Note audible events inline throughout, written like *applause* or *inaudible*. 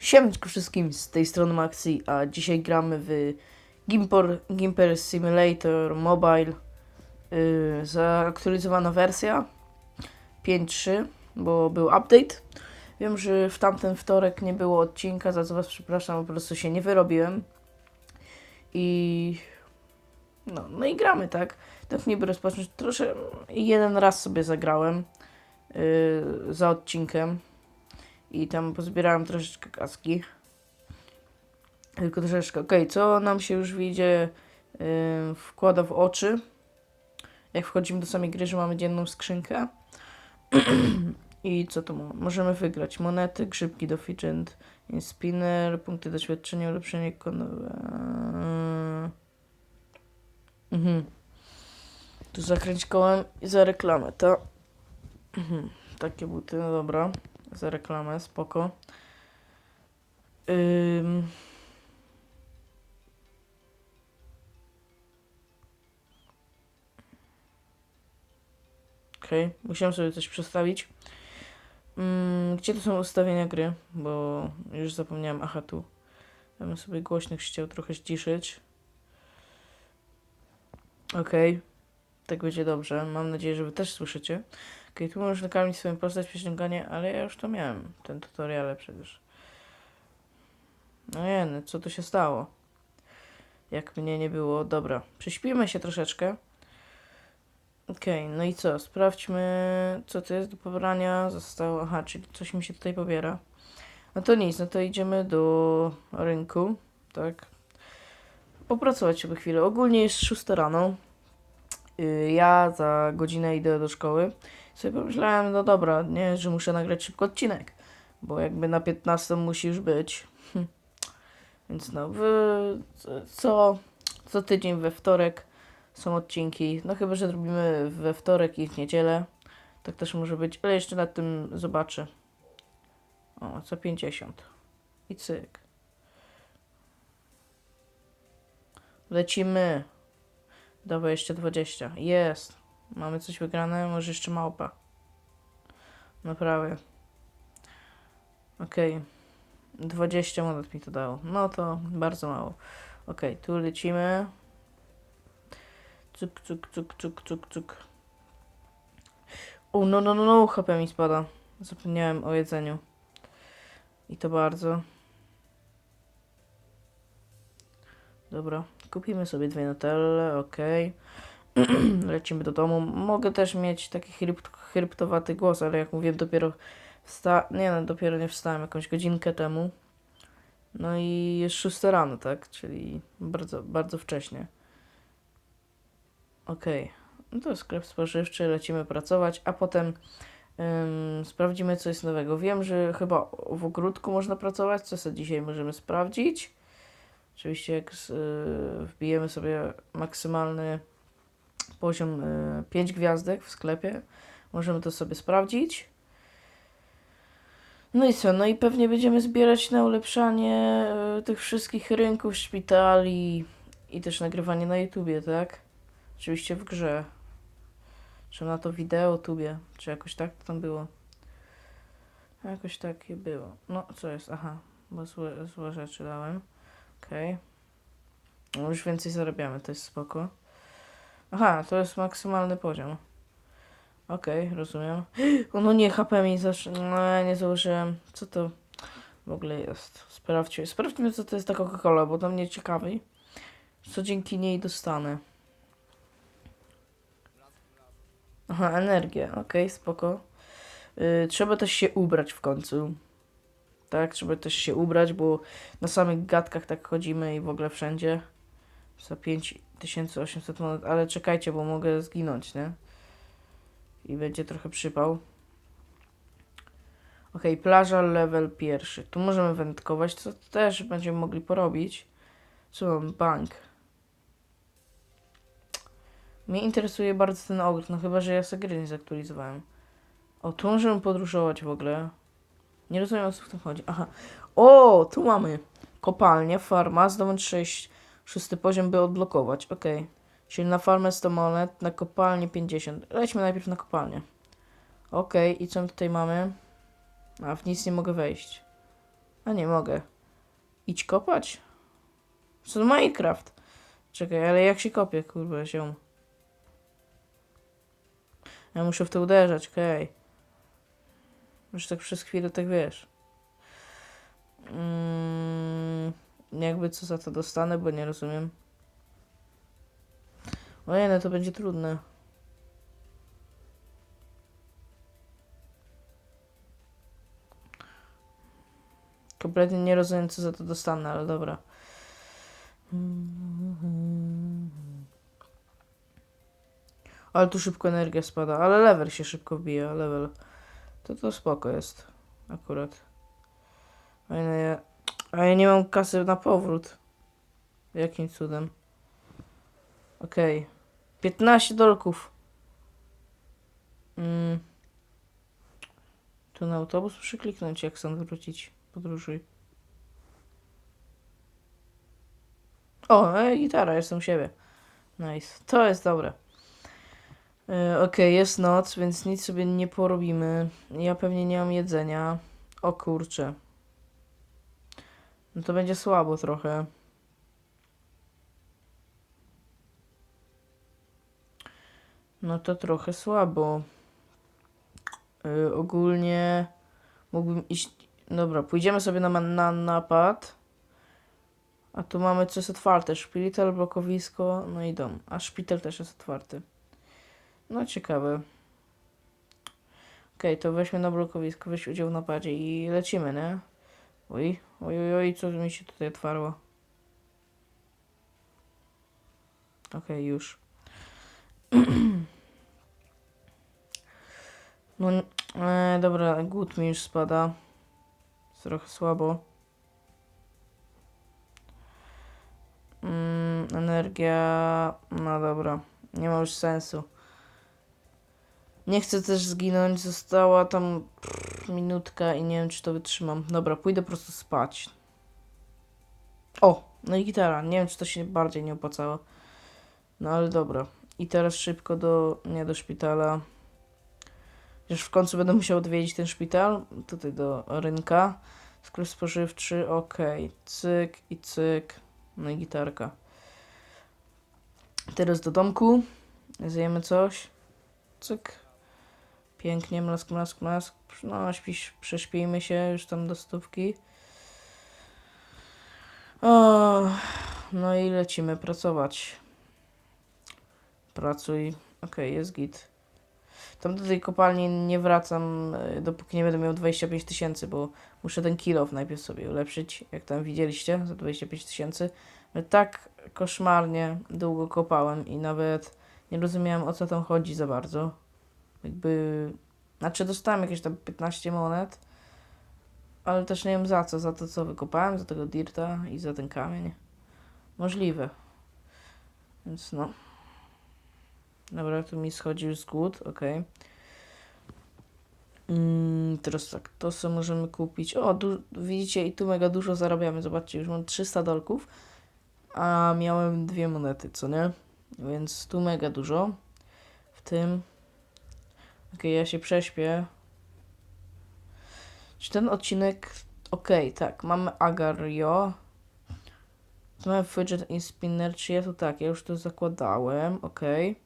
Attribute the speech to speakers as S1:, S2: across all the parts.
S1: Siemeczko wszystkim z tej strony Maxi, a dzisiaj gramy w Gimpor, Gimper Simulator Mobile. Yy, zaaktualizowana wersja 5.3, bo był update. Wiem, że w tamten wtorek nie było odcinka, za co Was przepraszam, po prostu się nie wyrobiłem. I no, no i gramy, tak? Tak niby rozpocząć. Trosze jeden raz sobie zagrałem yy, za odcinkiem i tam pozbierałem troszeczkę kaski. Tylko troszeczkę. Okej, co nam się już widzie, yy, wkłada w oczy. Jak wchodzimy do samej gry, że mamy dzienną skrzynkę. *clears throat* I co tu mo- możemy wygrać? Monety, grzybki do fidget, spinner, punkty doświadczenia, ulepszenie kon... Eee. Mhm. Tu zakręć kołem i za reklamę, to... Mhm. Takie buty, no dobra. Za reklamę, spoko. Ym... Okej, okay. musiałem sobie coś przestawić. Mm, gdzie to są ustawienia gry? Bo już zapomniałem. Aha, tu. Ja bym sobie głośnych chciał trochę ściszyć. Okej. Okay. Tak będzie dobrze. Mam nadzieję, że wy też słyszycie. Tu możesz nakarmić swoją postać przeciąganie, ale ja już to miałem. Ten tutoriale przecież. No no, co tu się stało? Jak mnie nie było. Dobra, prześpimy się troszeczkę. Okej, no i co? Sprawdźmy, co to jest do pobrania. Zostało, aha, czyli coś mi się tutaj pobiera. No to nic, no to idziemy do rynku, tak. Popracować sobie chwilę. Ogólnie jest 6 rano. Yy, Ja za godzinę idę do szkoły. Sobie pomyślałem, no dobra, nie, że muszę nagrać szybko odcinek, bo jakby na 15 musi już być. Hm. Więc no, w, co, co tydzień we wtorek są odcinki. No chyba, że robimy we wtorek i w niedzielę. Tak też może być, ale jeszcze nad tym zobaczę. O, co 50. I cyk. Lecimy. Dawaj jeszcze 20. Jest. Mamy coś wygrane, może jeszcze małpa. No prawie. Okej. Okay. 20 monet mi to dało. No to bardzo mało. Okej, okay, tu lecimy. Cuk, cuk, cuk, cuk, cuk, cuk. O, no, no, no, no, HP mi spada. Zapomniałem o jedzeniu. I to bardzo. Dobra, kupimy sobie dwie nutelle, okej. Okay. *clears throat* Lecimy do domu. Mogę też mieć taki chrypt, chryptowaty głos, ale jak mówiłem, dopiero wsta... Nie no, dopiero nie wstałem jakąś godzinkę temu. No i jest 6 rano, tak? Czyli bardzo, bardzo wcześnie. Okej. Okay. No to sklep spożywczy, lecimy pracować, a potem ym, sprawdzimy, co jest nowego. Wiem, że chyba w ogródku można pracować, co sobie dzisiaj możemy sprawdzić. Oczywiście jak z, y, wbijemy sobie maksymalny poziom y, 5 gwiazdek w sklepie, możemy to sobie sprawdzić. No i co? No i pewnie będziemy zbierać na ulepszanie y, tych wszystkich rynków, szpitali i też nagrywanie na YouTubie, tak? Oczywiście w grze. Czy na to wideo, tubie, czy jakoś tak to tam było. Jakoś takie było. No, co jest? Aha, bo złe, złe rzeczy dałem. Okej. Okay. No już więcej zarabiamy, to jest spoko. Aha, to jest maksymalny poziom. Okej, okay, rozumiem. O, *gasps* no nie, HP mi zawsze... No, nie założyłem. Co to w ogóle jest? Sprawdźmy, sprawdźmy co to jest ta Coca-Cola, bo to mnie ciekawi. Co dzięki niej dostanę. Aha, energię, okej, okay, spoko. Yy, trzeba też się ubrać w końcu. Tak, trzeba też się ubrać, bo na samych gadkach tak chodzimy i w ogóle wszędzie. Za 5800 monet, ale czekajcie, bo mogę zginąć, nie? I będzie trochę przypał. Ok, plaża level pierwszy. Tu możemy wędkować, co też będziemy mogli porobić. Co mam? Bank. Mnie interesuje bardzo ten ogród, no chyba, że ja sobie gry nie zaktualizowałem. O, tu możemy podróżować w ogóle. Nie rozumiem, o co w tym chodzi. Aha. O, tu mamy kopalnię, farma, zdobądź 6, szósty poziom, by odblokować. Ok. Czyli na farmę 100 monet, na kopalnię 50. Lećmy najpierw na kopalnię. Ok, i co my tutaj mamy? A, w nic nie mogę wejść. A nie mogę. Idź kopać? Co to Minecraft? Czekaj, ale jak się kopie, kurwa, ziom? Ja muszę w to uderzać, okej. Już tak przez chwilę tak wiesz. Mm, jakby co za to dostanę, bo nie rozumiem. Ojej, no to będzie trudne. Kompletnie nie rozumiem, co za to dostanę, ale dobra. Ale tu szybko energia spada, ale level się szybko wbija, level. To to spoko jest, akurat. A ja, ja, a ja nie mam kasy na powrót. Jakim cudem? Okej. 15 dolków. Mm. Tu na autobus muszę kliknąć, jak stąd wrócić. Podróżuj. O, e, gitara, jestem u siebie. Nice. To jest dobre. E, Okej, jest noc, więc nic sobie nie porobimy. Ja pewnie nie mam jedzenia. O kurcze. No to będzie słabo trochę. No to trochę słabo. Y, ogólnie mógłbym iść. Dobra, pójdziemy sobie na, na napad. A tu mamy coś otwarte. Szpital, blokowisko, no i dom. A szpital też jest otwarty. No ciekawe. Okej, to weźmy na blokowisko, weź udział w napadzie i lecimy, nie? Oj, oj, oj, oj, co mi się tutaj otwarło? Okej, już. *clears throat* No, e, dobra, głód mi już spada. Jest trochę słabo. Mm, energia. No dobra, nie ma już sensu. Nie chcę też zginąć, została tam pff, minutka i nie wiem, czy to wytrzymam. Dobra, pójdę po prostu spać. O, no i gitara. Nie wiem, czy to się bardziej nie opłacało. No ale dobra. I teraz szybko do, nie do szpitala. Już w końcu będę musiał odwiedzić ten szpital. Tutaj do rynka. Sklep spożywczy, okej. Cyk i cyk. No i gitarka. Teraz do domku. Zjemy coś. Cyk. Pięknie, mlask, mlask, mlask. No, śpisz, prześpijmy się już tam do stówki. O, no i lecimy pracować. Pracuj. Okej, jest git. Tam do tej kopalni nie wracam, e, dopóki nie będę miał 25 tysięcy, bo muszę ten kilof najpierw sobie ulepszyć, jak tam widzieliście, za 25 tysięcy. Tak koszmarnie długo kopałem i nawet nie rozumiałem o co tam chodzi za bardzo. Jakby, znaczy dostałem jakieś tam 15 monet, ale też nie wiem za co, za to co wykopałem, za tego dirta i za ten kamień. Możliwe. Więc no. Dobra, tu mi schodzi już z głód, okej. Mm, teraz tak, to co możemy kupić. O, widzicie, i tu mega dużo zarabiamy. Zobaczcie, już mam 300 dolków, a miałem dwie monety, co nie? Więc tu mega dużo. W tym. Okej, ja się prześpię. Czy ten odcinek. Okej, tak, mamy Agario. Mamy Fidget i Spinner, czy ja tu tak, ja już to zakładałem, okej.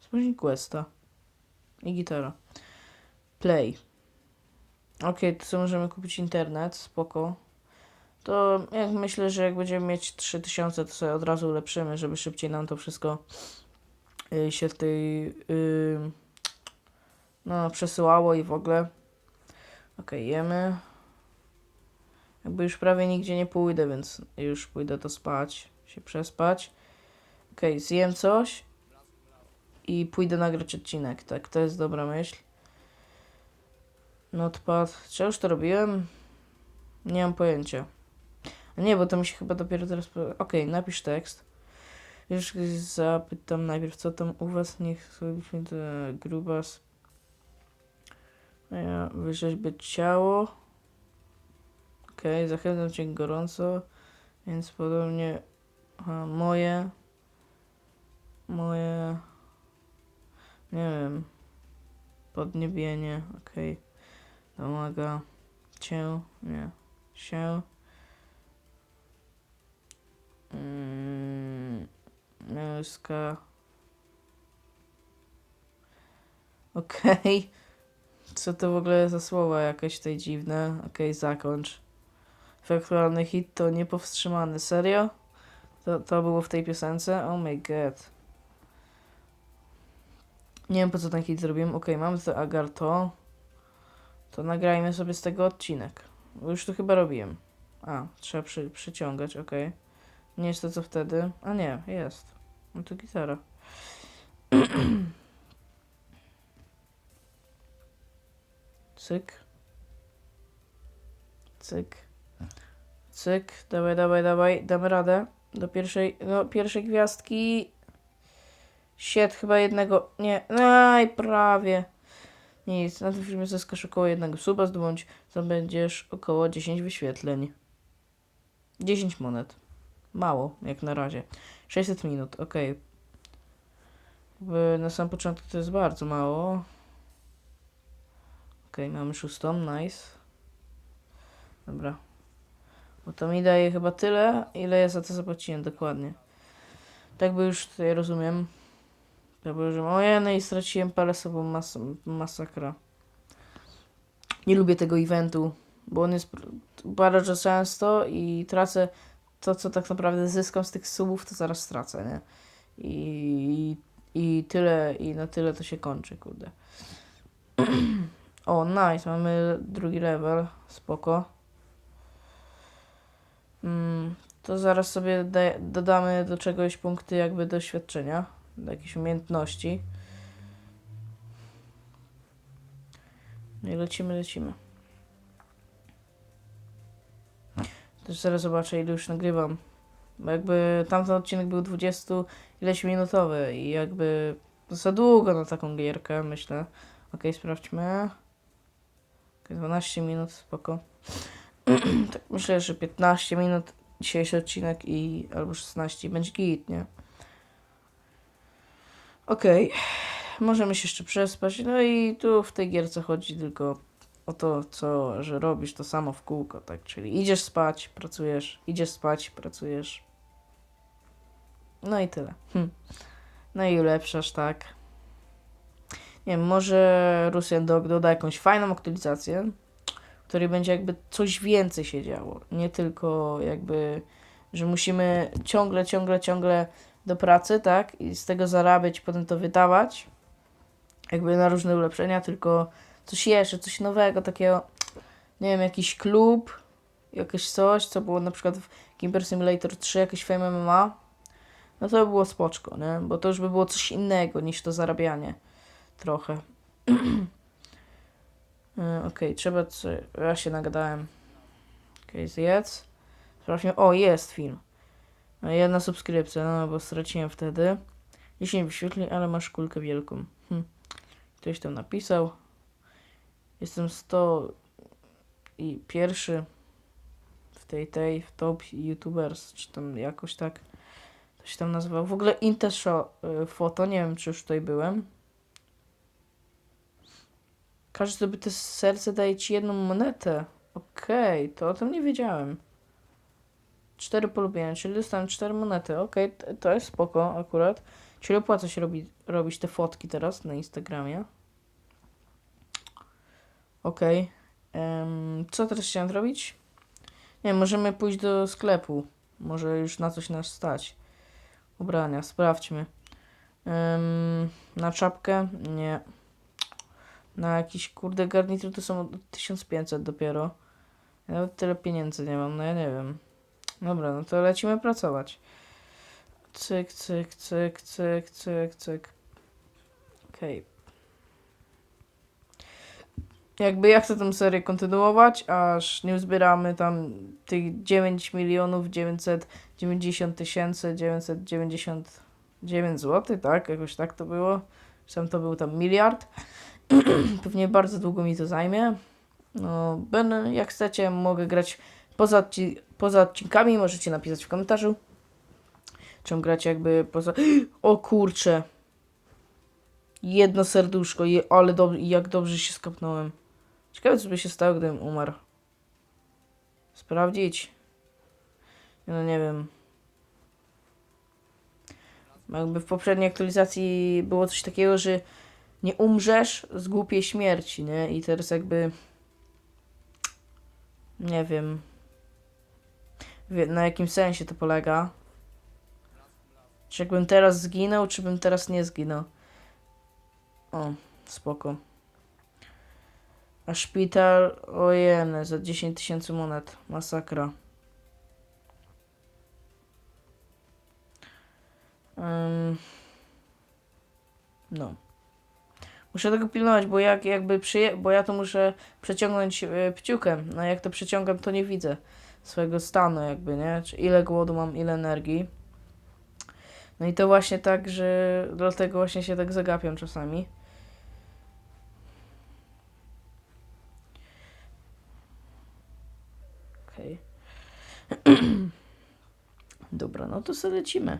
S1: Spójrz questa. I gitara. Play. Okej, tu sobie możemy kupić internet, spoko. To jak myślę, że jak będziemy mieć 3000, to sobie od razu ulepszymy, żeby szybciej nam to wszystko y, się tej y, no przesyłało i w ogóle. Okej, jemy. Jakby już prawie nigdzie nie pójdę, więc już pójdę to spać, się przespać. Okej, zjem coś i pójdę nagrać odcinek. Tak, to jest dobra myśl. Notepad. Czy już to robiłem? Nie mam pojęcia. Nie, bo to mi się chyba dopiero teraz. Okej, napisz tekst. Już zapytam najpierw, co tam u was. Niech sobie to grubas. Wyrzeźbić ciało. Okej, zachęcam cię gorąco. Więc podobnie. Aha, moje. Moje. Nie wiem. Podniebienie, okej. Domaga cię, nie. się mm, Okej. Co to w ogóle za słowa jakieś tutaj dziwne? Okej, zakończ. Efektualny hit to niepowstrzymany. Serio? To, to było w tej piosence? Oh my god. Nie wiem po co ten hit zrobiłem. Okej, mamy to agar to. Nagrajmy sobie z tego odcinek. Już to chyba robiłem. A, trzeba przy, przyciągać, okej. Nie jest to co wtedy. A nie, jest. No to gitara. *clears throat* Cyk. Cyk. Cyk. Dawaj, dawaj, dawaj. Damy radę. Do pierwszej, no pierwszej gwiazdki. Sied chyba jednego, nie, aj prawie. Nic, na tym filmie zyskasz około jednego suba, zdobądź, zdobędziesz około 10 wyświetleń. 10 monet. Mało, jak na razie. 600 minut, ok. Na sam początku to jest bardzo mało. Ok, mamy szóstą, nice. Dobra. Bo to mi daje chyba tyle, ile ja za to zapłaciłem dokładnie. Tak by już tutaj rozumiem. Dobra, że o ja no i straciłem parę sobą mas masakra. Nie lubię tego eventu, bo on jest bardzo często i tracę to, co tak naprawdę zyskam z tych subów, to zaraz stracę, nie? I, i tyle, i na tyle to się kończy, kurde. *clears throat* o, nice, mamy drugi level, spoko. Mm, to zaraz sobie da- dodamy do czegoś punkty jakby doświadczenia, do jakiejś umiejętności. No i lecimy, lecimy. Też zaraz zobaczę ile już nagrywam. Bo jakby tamten odcinek był 20 ileś minutowy i jakby za długo na taką gierkę, myślę. Okej, sprawdźmy. Okej, 12 minut, spoko. *clears throat* tak myślę, że 15 minut dzisiejszy odcinek i albo 16 będzie git, nie? Okej, możemy się jeszcze przespać. No i tu w tej gierce chodzi tylko o to, co, że robisz to samo w kółko, tak? Czyli idziesz spać, pracujesz, idziesz spać, pracujesz. No i tyle. Hm. No i ulepszasz, tak? Nie wiem, może Russian Dog doda jakąś fajną aktualizację, w której będzie jakby coś więcej się działo. Nie tylko jakby, że musimy ciągle, ciągle, ciągle do pracy, tak? I z tego zarabiać, potem to wydawać. Jakby na różne ulepszenia, tylko coś jeszcze, coś nowego, takiego, nie wiem, jakiś klub, jakieś coś, co było na przykład w Gimper Simulator 3, jakieś Fame MMA, no to by było spoczko, nie? Bo to już by było coś innego niż to zarabianie. Trochę. *clears throat* E, Okej, trzeba, co- ja się nagadałem. Okej, zjedz. Sprawdźmy, o, jest film. No, Jedna subskrypcja, no bo straciłem wtedy. 10 wyświetleń, ale masz kulkę wielką. Hm. Ktoś tam napisał. Jestem 100 i pierwszy w tej, tej, w top youtubers, czy tam jakoś tak to się tam nazywał. W ogóle Intesho y, foto, nie wiem czy już tutaj byłem. Każdy zdobyte serce daje ci jedną monetę. Okej, to o tym nie wiedziałem. Cztery polubienia, czyli dostałem cztery monety. Okej, t- to jest spoko akurat. Czyli opłaca się robi, robić te fotki teraz na Instagramie. Okej. Em, co teraz chciałem zrobić? Nie możemy pójść do sklepu. Może już na coś nas stać. Ubrania, sprawdźmy. Na czapkę? Nie. Na jakiś kurde garnitur to są 1500 dopiero. Nawet tyle pieniędzy nie mam, no ja nie wiem. Dobra, no to lecimy pracować. Cyk, cyk, cyk, cyk, cyk, cyk. Okej. Jakby ja chcę tę serię kontynuować, aż nie uzbieramy tam tych 9 milionów 990 tysięcy 999 zł, tak? Jakoś tak to było. Sam to był tam miliard. *clears throat* Pewnie bardzo długo mi to zajmie. No, będę, jak chcecie, mogę grać poza, odci- poza odcinkami, możecie napisać w komentarzu. Czym grać jakby poza... *gasps* O kurcze! Jedno serduszko, je, ale dob- jak dobrze się skapnąłem. Ciekawe, co by się stało, gdybym umarł. sprawdzić. No nie wiem. Jakby w poprzedniej aktualizacji było coś takiego, że nie umrzesz z głupiej śmierci, nie? I teraz jakby nie wiem wie- na jakim sensie to polega. Czy jakbym teraz zginął, czy bym teraz nie zginął? O, spoko. A szpital, ojene, za 10 tysięcy monet. Masakra. Ym, no. Muszę tego pilnować, bo jak jakby przyje, bo ja to muszę przeciągnąć y, pciukiem. No jak to przeciągam, to nie widzę swojego stanu jakby, nie? Czy ile głodu mam, ile energii. No i to właśnie tak, że dlatego właśnie się tak zagapiam czasami. Okej. *clears throat* Dobra, no to sobie lecimy.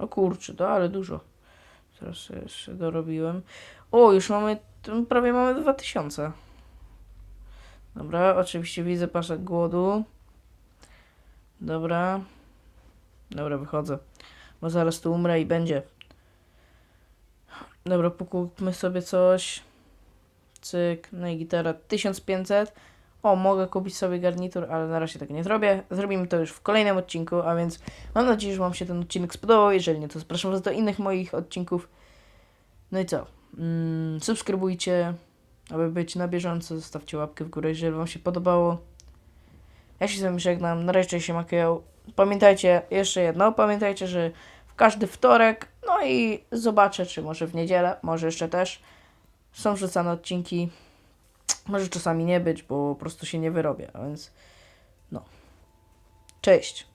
S1: O kurczę, to ale dużo. Teraz jeszcze dorobiłem. O, już mamy, prawie mamy 2000. Dobra, oczywiście widzę paszek głodu. Dobra. Dobra, wychodzę. Bo zaraz tu umrę i będzie. Dobra, pokupmy sobie coś. Cyk, no i gitara 1500. O, mogę kupić sobie garnitur, ale na razie tego nie zrobię. Zrobimy to już w kolejnym odcinku, a więc mam nadzieję, że Wam się ten odcinek spodobał. Jeżeli nie, to zapraszam Was do innych moich odcinków. No i co? Mm, subskrybujcie, aby być na bieżąco. Zostawcie łapkę w górę, jeżeli Wam się podobało. Ja się z Wami żegnam. Na razie się makiał. Pamiętajcie jeszcze jedno. Pamiętajcie, że w każdy wtorek, no i zobaczę, czy może w niedzielę, może jeszcze też są wrzucane odcinki. Może czasami nie być, bo po prostu się nie wyrobię, a więc no. Cześć.